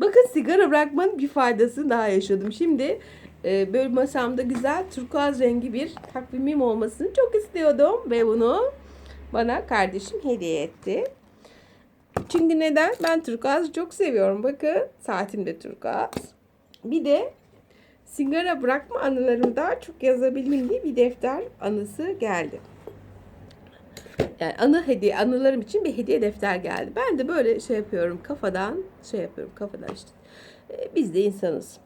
Bakın sigara bırakmanın bir faydasını daha yaşadım. Şimdi e, böyle masamda güzel turkuaz rengi bir takvimim olmasını çok istiyordum. Ve bunu bana kardeşim hediye etti. Çünkü neden? Ben turkuaz çok seviyorum. Bakın saatim de turkuaz. Bir de sigara bırakma anılarımı daha çok yazabileyim diye bir defter anısı geldi. Yani anı hediye, anılarım için bir hediye defter geldi. Ben de böyle şey yapıyorum kafadan, şey yapıyorum kafadan işte. E, biz de insanız.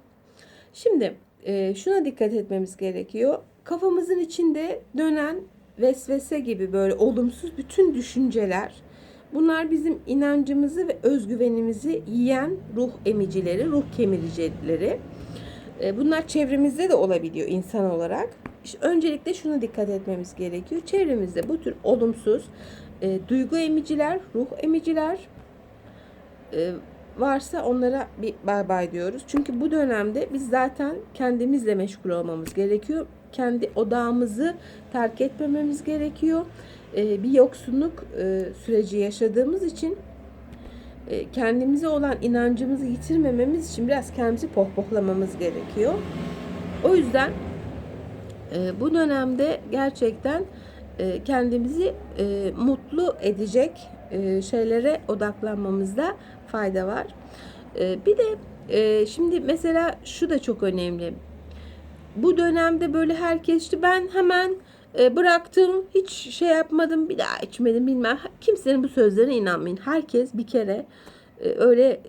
Şimdi e, şuna dikkat etmemiz gerekiyor. Kafamızın içinde dönen vesvese gibi böyle olumsuz bütün düşünceler bunlar bizim inancımızı ve özgüvenimizi yiyen ruh emicileri, ruh kemiricileri. E, bunlar çevremizde de olabiliyor insan olarak. Öncelikle şuna dikkat etmemiz gerekiyor. Çevremizde bu tür olumsuz e, duygu emiciler, ruh emiciler e, varsa onlara bir bay bay diyoruz. Çünkü bu dönemde biz zaten kendimizle meşgul olmamız gerekiyor. Kendi odağımızı terk etmememiz gerekiyor. E, bir yoksunluk e, süreci yaşadığımız için e, kendimize olan inancımızı yitirmememiz için biraz kendimizi pohpohlamamız gerekiyor. O yüzden e, bu dönemde gerçekten e, kendimizi e, mutlu edecek e, şeylere odaklanmamızda fayda var. E, bir de şimdi mesela şu da çok önemli. Bu dönemde böyle herkes işte ben hemen bıraktım, hiç şey yapmadım, bir daha içmedim bilmem. Kimsenin bu sözlerine inanmayın. Herkes bir kere öyle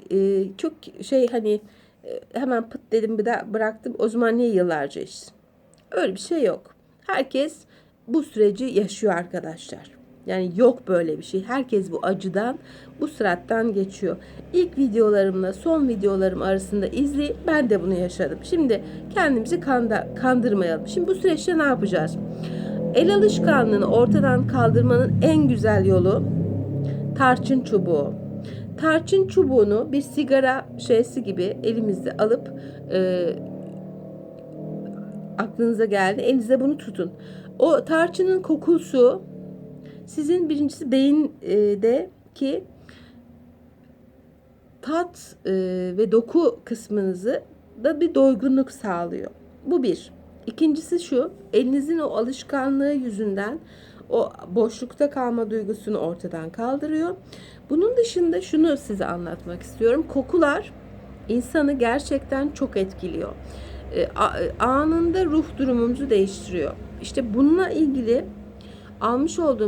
çok şey hani hemen pıt dedim bir daha bıraktım. O zaman niye yıllarca içsin? Öyle bir şey yok. Herkes bu süreci yaşıyor arkadaşlar. Yani yok böyle bir şey. Herkes bu acıdan, bu sırattan geçiyor. İlk videolarımla son videolarım arasında izleyip ben de bunu yaşadım. Şimdi kendimizi kanda, kandırmayalım. Şimdi bu süreçte ne yapacağız? El alışkanlığını ortadan kaldırmanın en güzel yolu tarçın çubuğu. Tarçın çubuğunu bir sigara şeysi gibi elimizde alıp e, aklınıza geldi. Elinizde bunu tutun. O tarçının kokusu sizin birincisi beyindeki tat e, ve doku kısmınızı da bir doygunluk sağlıyor. Bu bir. İkincisi şu, elinizin o alışkanlığı yüzünden o boşlukta kalma duygusunu ortadan kaldırıyor. Bunun dışında şunu size anlatmak istiyorum. Kokular insanı gerçekten çok etkiliyor. E, a- anında ruh durumumuzu değiştiriyor. İşte bununla ilgili almış olduğum